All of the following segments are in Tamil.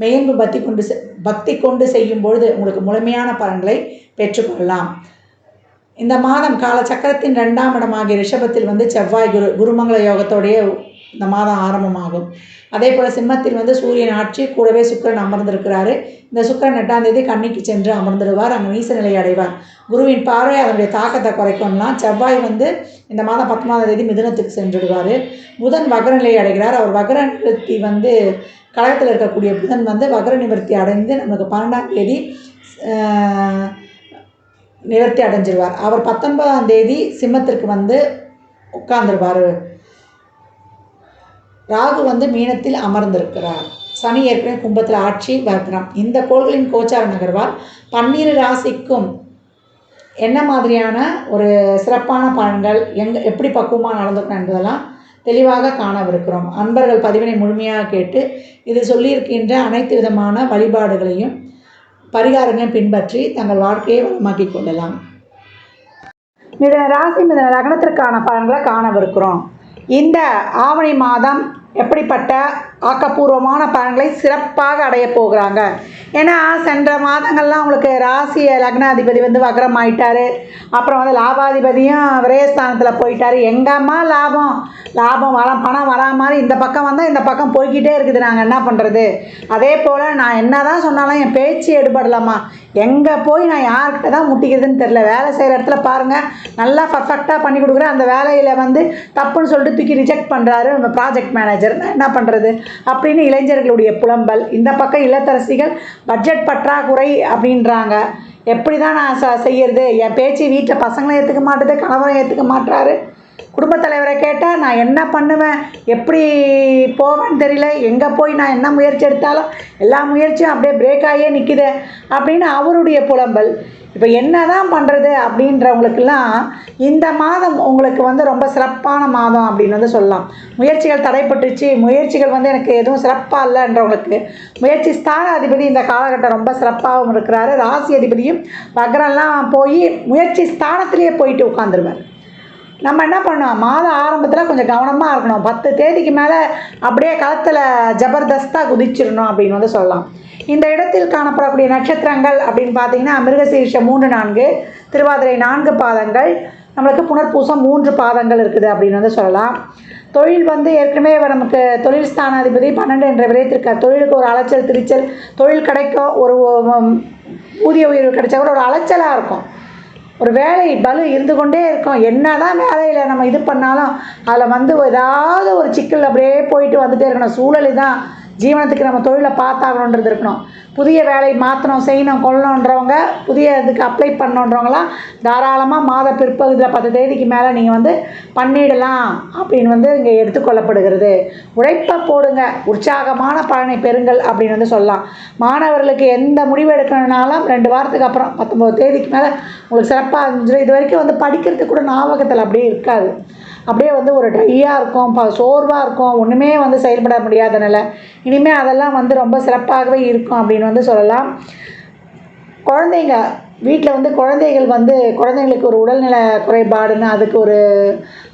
மெய்யன்பு பக்தி கொண்டு பக்தி கொண்டு செய்யும் பொழுது உங்களுக்கு முழுமையான பலன்களை பெற்றுக்கொள்ளலாம். இந்த மாதம் காலச்சக்கரத்தின் ரெண்டாம் இடமாகிய ரிஷபத்தில் வந்து செவ்வாய் குரு குருமங்கள யோகத்தோடைய இந்த மாதம் ஆரம்பமாகும். அதே போல் சிம்மத்தில் வந்து சூரியன் ஆட்சி கூடவே சுக்கரன் அமர்ந்திருக்கிறாரு. இந்த சுக்கரன் எட்டாம் தேதி கண்ணிக்கு சென்று அமர்ந்துடுவார். அங்கே நீச நிலை அடைவார். குருவின் பார்வை அதனுடைய தாக்கத்தை குறைக்கும்லாம். செவ்வாய் வந்து இந்த மாதம் பத்தொன்பதாம் தேதி மிதுனத்துக்கு சென்றுடுவார். புதன் வகர நிலை அடைகிறார். அவர் வகர நிவர்த்தி வந்து கழகத்தில் இருக்கக்கூடிய புதன் வந்து வகர நிவர்த்தி அடைந்து நமக்கு பன்னெண்டாம் தேதி நிவர்த்தி அடைஞ்சிருவார். அவர் பத்தொன்பதாம் தேதி சிம்மத்திற்கு வந்து உட்கார்ந்துருவார். ராகு வந்து மீனத்தில் அமர்ந்திருக்கிறார். சனி ஏற்கனவே கும்பத்தில் ஆட்சி வக்ரம். இந்த கோள்களின் கோச்சார நகர்வால் பன்னிரு ராசிக்கும் என்ன மாதிரியான ஒரு சிறப்பான பலன்கள் எங்கே எப்படி பக்குவமாக நடந்துக்கணும் என்பதெல்லாம் தெளிவாக காணவிருக்கிறோம். அன்பர்கள் பதிவினை முழுமையாக கேட்டு இது சொல்லியிருக்கின்ற அனைத்து விதமான வழிபாடுகளையும் பரிகாரங்களையும் பின்பற்றி தங்கள் வாழ்க்கையை வளமாக்கி கொள்ளலாம். மிதன ராசி மிதன லக்னத்திற்கான பலன்களை காணவிருக்கிறோம். இந்த ஆவணி மாதம் எப்படிப்பட்ட ஆக்கப்பூர்வமான பலன்களை சிறப்பாக அடைய போகிறாங்க? ஏன்னா சென்ற மாதங்கள்லாம் அவங்களுக்கு ராசி லக்னாதிபதி வந்து வக்ரம் ஆயிட்டார் அப்புறம் வந்து லாபாதிபதியும் விரயஸ்தானத்தில் போயிட்டார். எங்கம்மா லாபம்? லாபம் வர பணம் வரா மாதிரி இந்த பக்கம் வந்தால் இந்த பக்கம் போய்கிட்டே இருக்குது. நாங்கள் என்ன பண்ணுறது அதே போல் நான் என்ன தான் சொன்னாலும் என் பேச்சு எடுபடலாமா எங்கே போய் நான் யார்கிட்ட தான் முட்டிக்கிறதுன்னு தெரில வேலை செய்கிற இடத்துல பாருங்கள் நல்லா பர்ஃபெக்டாக பண்ணி கொடுக்குறேன் அந்த வேலையில் வந்து தப்புன்னு சொல்லிட்டு தூக்கி ரிஜெக்ட் பண்ணுறாரு நம்ம ப்ராஜெக்ட் மேனேஜர் என்ன பண்ணுறது அப்படின்னு இளைஞர்களுடைய புலம்பல். இந்த பக்கம் இல்லத்தரசிகள் பட்ஜெட் பற்றாக்குறை அப்படின்றாங்க. எப்படி தான் நான் ச செய்யறது? என் பேச்சு வீட்டில் பசங்களும் ஏற்றுக்க மாட்டேது கணவரும் ஏற்றுக்க மாட்டுறாரு. குடும்பத் தலைவரை கேட்டால் நான் என்ன பண்ணுவேன்? எப்படி போவேன்னு தெரியல. எங்கே போய் நான் என்ன முயற்சி எடுத்தாலும் எல்லா முயற்சியும் அப்படியே பிரேக் ஆகியே நிற்கிது அப்படின்னு அவருடைய புலம்பல். இப்போ என்ன தான் பண்ணுறது அப்படின்றவங்களுக்கெல்லாம் இந்த மாதம் உங்களுக்கு வந்து ரொம்ப சிறப்பான மாதம் அப்படின்னு வந்து சொல்லலாம். முயற்சிகள் தடைப்பட்டுச்சு முயற்சிகள் வந்து எனக்கு எதுவும் சிறப்பாக இல்லைன்றவங்களுக்கு முயற்சி ஸ்தான அதிபதி இந்த காலகட்டம் ரொம்ப சிறப்பாகவும் இருக்கிறாரு. ராசி அதிபதியும் வக்ரம்லாம் போய் முயற்சி ஸ்தானத்திலேயே போயிட்டு உட்காந்துருவார் நம்ம என்ன பண்ணோம்? மாத ஆரம்பத்தில் கொஞ்சம் கவனமாக இருக்கணும். பத்து தேதிக்கு மேலே அப்படியே களத்தில் ஜபர்தஸ்தாக குதிச்சிடணும் அப்படின்னு வந்து சொல்லலாம். இந்த இடத்தில் காணப்படக்கூடிய நட்சத்திரங்கள் அப்படின்னு பார்த்தீங்கன்னா மிருகசீரிஷம் மூன்று நான்கு திருவாதிரை நான்கு பாதங்கள் நம்மளுக்கு புனர்பூசம் மூன்று பாதங்கள் இருக்குது அப்படின்னு வந்து சொல்லலாம். தொழில் வந்து ஏற்கனவே நமக்கு தொழில் ஸ்தானாதிபதி பன்னெண்டு என்ற விரைத்திருக்கார் தொழிலுக்கு ஒரு அலைச்சல் திரிச்சல் தொழில் கிடைக்கும். ஒரு ஊதிய உயர்வு கிடைச்சா கூட ஒரு அலைச்சலாக இருக்கும். ஒரு வேலை பலு இருந்து கொண்டே இருக்கும். என்ன தான் வேலையில் நம்ம இது பண்ணாலும் அதில் வந்து ஏதாவது ஒரு சிக்கல் அப்படியே போயிட்டு வந்துகிட்டே இருக்கணும். சூழல் தான் ஜீவனத்துக்கு நம்ம தொழிலை பார்த்தாகணுன்றது இருக்கணும். புதிய வேலை மாற்றணும் செய்யணும் கொள்ளணுன்றவங்க புதிய இதுக்கு அப்ளை பண்ணணுன்றவங்களாம் தாராளமாக மாத பிற்பகுதியில் பத்து தேதிக்கு மேலே நீங்கள் வந்து பண்ணிடலாம் அப்படின்னு வந்து இங்கே எடுத்துக்கொள்ளப்படுகிறது. உழைப்பை போடுங்க. உற்சாகமான பலனை பெறுங்கள் அப்படின்னு வந்து சொல்லலாம். மாணவர்களுக்கு எந்த முடிவு எடுக்கணும்னாலும் ரெண்டு வாரத்துக்கு அப்புறம் பத்தொம்போது தேதிக்கு மேலே உங்களுக்கு சிறப்பாக இருந்துச்சு இது வரைக்கும் வந்து படிக்கிறதுக்கு கூட ஞாபகத்தில் அப்படியே இருக்காது. அப்படியே வந்து ஒரு ட்ரையாக இருக்கும் ப சோர்வாக இருக்கும் ஒன்றுமே வந்து செயல்பட முடியாத நிலை. இனிமேல் அதெல்லாம் வந்து ரொம்ப சிறப்பாகவே இருக்கும் அப்படின்னு வந்து சொல்லலாம். குழந்தைங்க வீட்டில் வந்து குழந்தைகள் வந்து குழந்தைங்களுக்கு ஒரு உடல்நல குறைபாடுன்னு அதுக்கு ஒரு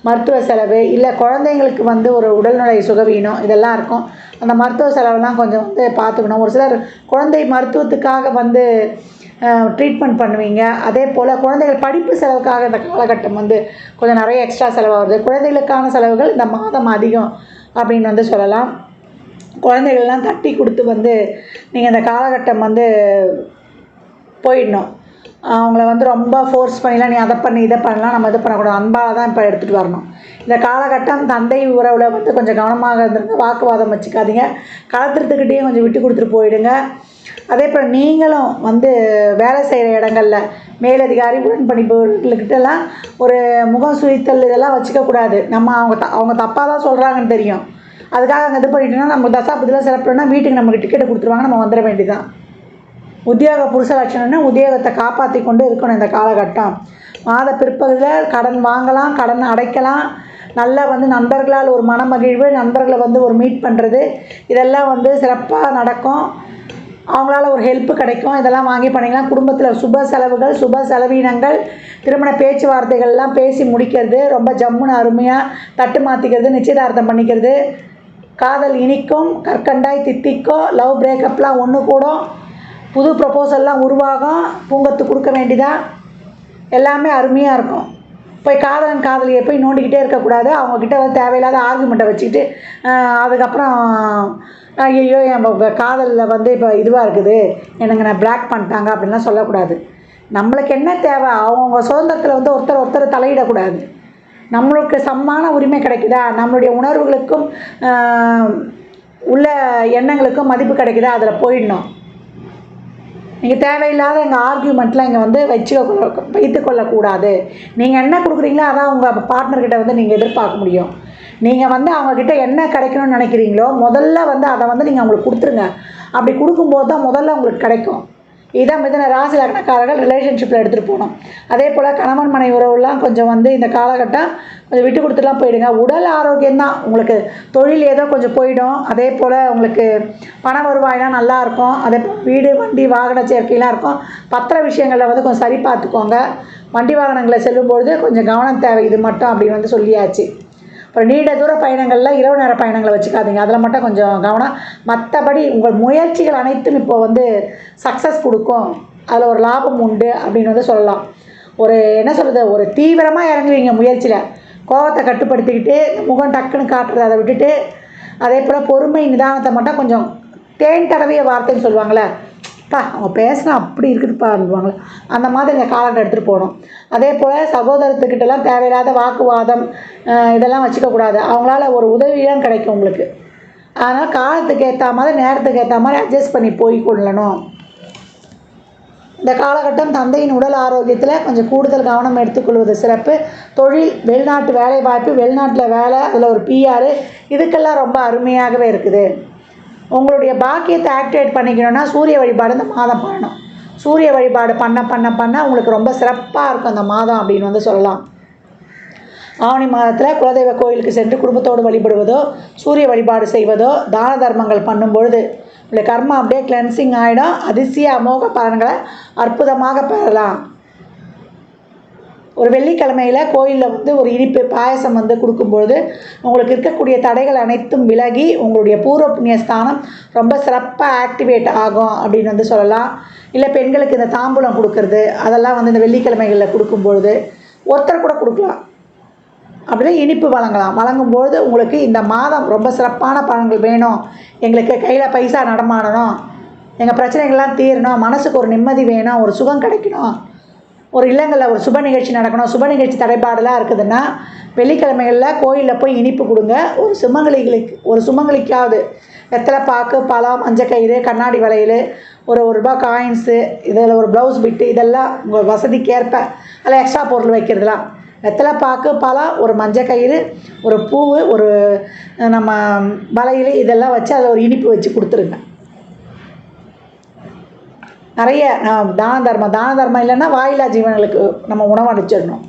மருத்துவ செலவு இல்லை குழந்தைங்களுக்கு வந்து ஒரு உடல்நிலை சுகவீனம் இதெல்லாம் இருக்கும். அந்த மருத்துவ செலவெல்லாம் கொஞ்சம் வந்து பார்த்துக்கணும். ஒரு சிலர் குழந்தை மருத்துவத்துக்காக வந்து ட்ரீட்மெண்ட் பண்ணுவீங்க. அதே போல் குழந்தைகள் படிப்பு செலவுக்காக இந்த காலகட்டம் வந்து கொஞ்சம் நிறைய எக்ஸ்ட்ரா செலவாகுது. குழந்தைகளுக்கான செலவுகள் இந்த மாதம் அதிகம் அப்படின்னு வந்து சொல்லலாம். குழந்தைகள்லாம் தட்டி கொடுத்து வந்து நீங்கள் இந்த காலகட்டம் வந்து போயிடணும். அவங்கள வந்து ரொம்ப ஃபோர்ஸ் பண்ணிலாம் நீ அதை பண்ணி இதை பண்ணலாம் நம்ம இது பண்ணக்கூடாது. அன்பாக தான் இப்போ எடுத்துகிட்டு வரணும். இந்த காலகட்டம் தந்தை உறவில் வந்து கொஞ்சம் கவனமாக இருந்துருங்க. வாக்குவாதம் வச்சுக்காதீங்க. கலத்துறதுக்கிட்டேயும் கொஞ்சம் விட்டு கொடுத்துட்டு போயிடுங்க. அதே போல் நீங்களும் வந்து வேலை செய்கிற இடங்களில் மேலதிகாரி உடன்பணிப்புகளுக்கிட்டலாம் ஒரு முகம் சுழித்தல் இதெல்லாம் வச்சுக்கக்கூடாது நம்ம அவங்க த அவங்க தப்பாக தான் சொல்கிறாங்கன்னு தெரியும். அதுக்காக அங்கே இது பண்ணிட்டோன்னா நம்ம தசாபதியில் சிறப்புனா வீட்டுக்கு நமக்கு டிக்கெட் கொடுத்துருவாங்க நம்ம வந்துட வேண்டியதான் உத்தியோக புருஷ லட்சணம்னு உத்தியோகத்தை காப்பாற்றி கொண்டு இருக்கணும் இந்த காலகட்டம். மாத பிற்பகுதியில் கடன் வாங்கலாம் கடன் அடைக்கலாம். நல்லா வந்து நண்பர்களால் ஒரு மனமகிழ்வு நண்பர்களை வந்து ஒரு மீட் பண்ணுறது இதெல்லாம் வந்து சிறப்பாக நடக்கும். அவங்களால ஒரு ஹெல்ப்பு கிடைக்கும். இதெல்லாம் வாங்கி பண்ணிக்கலாம் குடும்பத்தில் சுப செலவுகள் சுப செலவினங்கள் திருமண பேச்சுவார்த்தைகள்லாம் பேசி முடிக்கிறது ரொம்ப ஜம்முன்னு அருமையாக தட்டு மாற்றிக்கிறது நிச்சயதார்த்தம் பண்ணிக்கிறது. காதல் இனிக்கும் கற்கண்டாய் தித்திக்கோ லவ் பிரேக்கப்லாம் ஒன்று கூடும். புது ப்ரப்போசல்லாம் உருவாகும். பூங்கத்து கொடுக்க வேண்டியதாக எல்லாமே அருமையாக இருக்கும். போய் காதலன் காதலியை போய் நோண்டிக்கிட்டே இருக்கக்கூடாது. அவங்கக்கிட்ட வந்து தேவையில்லாத ஆர்குமெண்ட்டை வச்சுக்கிட்டு அதுக்கப்புறம் ஐயோ என் காதலில் வந்து இப்போ இதுவாக இருக்குது. எனக்கு நான் பிளாக் பண்ணிட்டாங்க அப்படின்லாம் சொல்லக்கூடாது. நம்மளுக்கு என்ன தேவை? அவங்கவுங்க சுதந்திரத்தில் வந்து ஒருத்தர் ஒருத்தர் தலையிடக்கூடாது. நம்மளுக்கு சமமான உரிமை கிடைக்குதா? நம்மளுடைய உணர்வுகளுக்கும் உள்ள எண்ணங்களுக்கும் மதிப்பு கிடைக்குதா? அதில் போயிடணும். நீங்கள் தேவையில்லாத எங்கள் ஆர்கியூமெண்ட்லாம் இங்கே வந்து வச்சுக்க வைத்து கொள்ளக்கூடாது. நீங்கள் என்ன கொடுக்குறீங்களோ அதான் உங்கள் பார்ட்னர்கிட்ட வந்து நீங்கள் எதிர்பார்க்க முடியும். நீங்கள் வந்து அவங்கக்கிட்ட என்ன கிடைக்கணும்னு நினைக்கிறீங்களோ முதல்ல வந்து அதை வந்து நீங்கள் அவங்களுக்கு கொடுத்துருங்க. அப்படி கொடுக்கும்போது தான் முதல்ல உங்களுக்கு கிடைக்கும். இதான் மிதன ராசி லக்னக்காரர்கள் ரிலேஷன்ஷிப்பில் எடுத்துகிட்டு போகணும். அதே போல் கணவன் மனை உறவுலாம் கொஞ்சம் வந்து இந்த காலகட்டம் கொஞ்சம் விட்டு கொடுத்துலாம் போயிடுங்க. உடல் ஆரோக்கியம் தான். உங்களுக்கு தொழில் ஏதோ கொஞ்சம் போயிடும். அதே போல் உங்களுக்கு பண வருவாயெலாம் நல்லாயிருக்கும் அதே போல் வீடு வண்டி வாகன சேர்க்கையெலாம் இருக்கும். பத்திர விஷயங்களில் வந்து கொஞ்சம் சரி பார்த்துக்கோங்க. வண்டி வாகனங்களை செல்லும்பொழுது கொஞ்சம் கவனம் தேவை. இது மட்டும் அப்படின்னு வந்து சொல்லியாச்சு. அப்புறம் நீண்ட தூர பயணங்களில் இரவு நேர பயணங்களை வச்சுக்காதீங்க. அதில் மட்டும் கொஞ்சம் கவனம். மற்றபடி உங்கள் முயற்சிகள் அனைத்தும் இப்போ வந்து சக்ஸஸ் கொடுக்கும். அதில் ஒரு லாபம் உண்டு அப்படின்னு வந்து சொல்லலாம். ஒரு என்ன சொல்கிறது ஒரு தீவிரமாக இறங்குவீங்க முயற்சியில். கோபத்தை கட்டுப்படுத்திக்கிட்டு முகம் டக்குன்னு காட்டுறதை அதை விட்டுட்டு அதே போல் பொறுமை நிதானத்தை மட்டும் கொஞ்சம் தேன் தடவிய வார்த்தைன்னு சொல்லுவாங்களே பா அவங்க பேசினா அப்படி இருக்குதுப்பான்னுவாங்களே அந்த மாதிரி இந்த காலண்டர் எடுத்துகிட்டு போகணும் அதே போல் சகோதரத்துக்கிட்டலாம் தேவையில்லாத வாக்குவாதம் இதெல்லாம் வச்சுக்கக்கூடாது அவங்களால ஒரு உதவியும் கிடைக்கும் உங்களுக்கு. அதனால் காலத்துக்கு ஏற்ற மாதிரி நேரத்துக்கு ஏற்ற மாதிரி அட்ஜஸ்ட் பண்ணி போய் கொள்ளணும். இந்த காலகட்டம் தந்தையின் உடல் ஆரோக்கியத்தில் கொஞ்சம் கூடுதல் கவனம் எடுத்துக்கொள்வது சிறப்பு. தொழில் வெளிநாட்டு வேலை வாய்ப்பு வெளிநாட்டில் வேலை அதில் ஒரு பிஆர் இதுக்கெல்லாம் ரொம்ப அருமையாகவே இருக்குது. உங்களுடைய பாக்கியத்தை ஆக்டிவேட் பண்ணிக்கணும்னா சூரிய வழிபாடு இந்த மாதம் பண்ணணும். சூரிய வழிபாடு பண்ண பண்ண பண்ண உங்களுக்கு ரொம்ப சிறப்பாக இருக்கும் அந்த மாதம் அப்படின்னு வந்து சொல்லலாம். ஆவணி மாதத்தில் குலதெய்வ கோயிலுக்கு சென்று குடும்பத்தோடு வழிபடுவதோ சூரிய வழிபாடு செய்வதோ தான தர்மங்கள் பண்ணும் பொழுது உங்களுடைய கர்மா அப்படியே கிளென்சிங் ஆகிடும் அதிசய அமோக பலன்களை அற்புதமாக பெறலாம். ஒரு வெள்ளிக்கிழமையில் கோயிலில் வந்து ஒரு இனிப்பு பாயசம் வந்து கொடுக்கும்பொழுது உங்களுக்கு இருக்கக்கூடிய தடைகள் அனைத்தும் விலகி உங்களுடைய பூர்வ புண்ணிய ஸ்தானம் ரொம்ப சிறப்பாக ஆக்டிவேட் ஆகும் அப்படின்னு வந்து சொல்லலாம். இல்லை பெண்களுக்கு இந்த தாம்பூலம் கொடுக்கறது அதெல்லாம் வந்து இந்த வெள்ளிக்கிழமைகளில் கொடுக்கும்பொழுது ஒருத்தர் கூட கொடுக்கலாம். அப்படியே இனிப்பு வழங்கலாம். வழங்கும்போது உங்களுக்கு இந்த மாதம் ரொம்ப சிறப்பான பலன்கள் வேணும். எங்களுக்கு கையில் பைசா நடமாடணும். எங்கள் பிரச்சனைகள்லாம் தீரணும். மனசுக்கு ஒரு நிம்மதி வேணும். ஒரு சுகம் கிடைக்கணும். ஒரு இல்லங்களில் ஒரு சுப நிகழ்ச்சி நடக்கணும். சுப நிகழ்ச்சி தடைபாடெல்லாம் இருக்குதுன்னா வெள்ளிக்கிழமைகளில் கோயிலில் போய் இனிப்பு கொடுங்க. ஒரு சுமங்கலிகளுக்கு ஒரு சுமங்கலிக்காவது. வெத்தலை பாக்கு பழம் மஞ்சக்கயிறு கண்ணாடி வளையல் ஒரு ஒரு ரூபா காயின்ஸு இதில் ஒரு ப்ளவுஸ் பிட்டு இதெல்லாம் உங்கள் வசதிக்கு ஏற்ப அதில் எக்ஸ்ட்ரா பொருள் வைக்கிறதுலாம். வெத்தலை பாக்கு பழம் ஒரு மஞ்சக்கயிறு ஒரு பூவு ஒரு நம்ம வளையல் இதெல்லாம் வச்சு அதில் ஒரு இனிப்பு வச்சு கொடுத்துருங்க. நிறைய தான தர்மம். தான தர்மம் இல்லைன்னா வாயிலா ஜீவன்களுக்கு நம்ம உணவு அனுப்பிச்சிடணும்.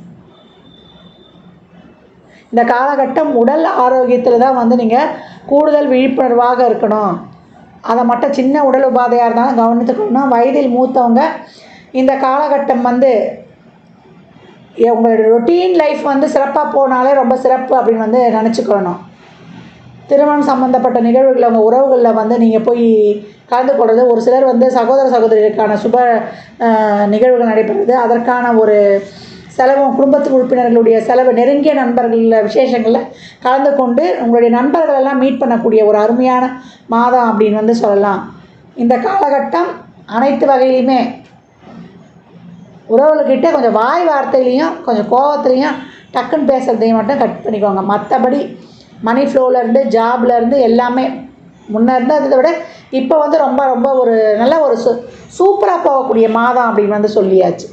இந்த காலகட்டம் உடல் ஆரோக்கியத்தில் தான் வந்து நீங்கள் கூடுதல் விழிப்புணர்வாக இருக்கணும். அதை மட்டும் சின்ன உடல் உபாதையாக இருந்தாலும் கவனித்துக்கணும் வயதில் மூத்தவங்க இந்த காலகட்டம் வந்து உங்களோட ரொட்டீன் லைஃப் வந்து சிறப்பாக போனாலே ரொம்ப சிறப்பு அப்படின்னு வந்து நினச்சிக்கணும். திருமணம் சம்மந்தப்பட்ட நிகழ்வுகளில் உங்கள் உறவுகளில் வந்து நீங்கள் போய் கலந்து கொள்வது ஒரு சிலர் வந்து சகோதர சகோதரிகளுக்கான சுப நிகழ்வுகள் நடைபெறுது. அதற்கான ஒரு செலவும் குடும்பத்து உறுப்பினர்களுடைய செலவு நெருங்கிய நண்பர்களில் விசேஷங்களில் கலந்து கொண்டு உங்களுடைய நண்பர்களெல்லாம் மீட் பண்ணக்கூடிய ஒரு அருமையான மாதம் அப்படின்னு வந்து சொல்லலாம். இந்த காலகட்டம் அனைத்து வகையிலையுமே உறவுகிட்ட கொஞ்சம் வாய் வார்த்தையிலையும் கொஞ்சம் கோபத்துலேயும் டக்குன்னு பேசுகிறதையும் மட்டும் கட் பண்ணிக்கோங்க. மற்றபடி மணி ஃப்ளோவிலேருந்து ஜாப்லேருந்து எல்லாமே முன்னே இருந்து இருந்ததை விட இப்போ வந்து ரொம்ப ரொம்ப ஒரு நல்ல ஒரு சூ சூப்பராக போகக்கூடிய மாதம் அப்படின்னு வந்து சொல்லியாச்சு.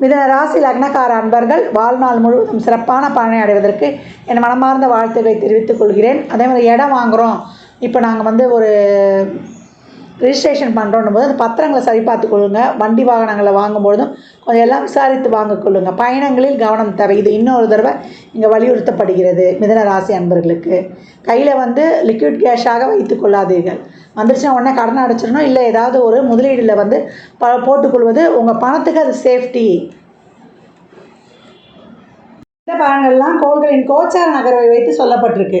மிதன ராசி லக்னக்கார அன்பர்கள் வாழ்நாள் முழுவதும் சிறப்பான பலனை அடைவதற்கு என் மனமார்ந்த வாழ்த்துக்களை தெரிவித்துக் கொள்கிறேன். அதே மாதிரி இடம் வாங்குகிறோம் இப்போ நாங்கள் வந்து ஒரு ரிஜிஸ்ட்ரேஷன் பண்ணுறோன்னும் போது அந்த பத்திரங்களை சரி பார்த்து கொள்ளுங்க. வண்டி வாகனங்களை வாங்கும்பொழுதும் கொஞ்சம் எல்லாம் விசாரித்து வாங்க கொள்ளுங்க. பயணங்களில் கவனம் தேவை. இது இன்னொரு தடவை இங்கே வலியுறுத்தப்படுகிறது மிதன ராசி அன்பர்களுக்கு. கையில் வந்து லிக்விட் கேஷாக வைத்து கொள்ளாதீர்கள். வந்துருச்சுன்னா உடனே கடன் அடைச்சிடணும். இல்லை ஏதாவது ஒரு முதலீடில் வந்து ப போட்டுக்கொள்வது உங்கள் பணத்துக்கு அது சேஃப்டி இந்த பலன்கள்லாம் கோள்களின் கோச்சார நகர்வை வைத்து சொல்லப்பட்டிருக்கு.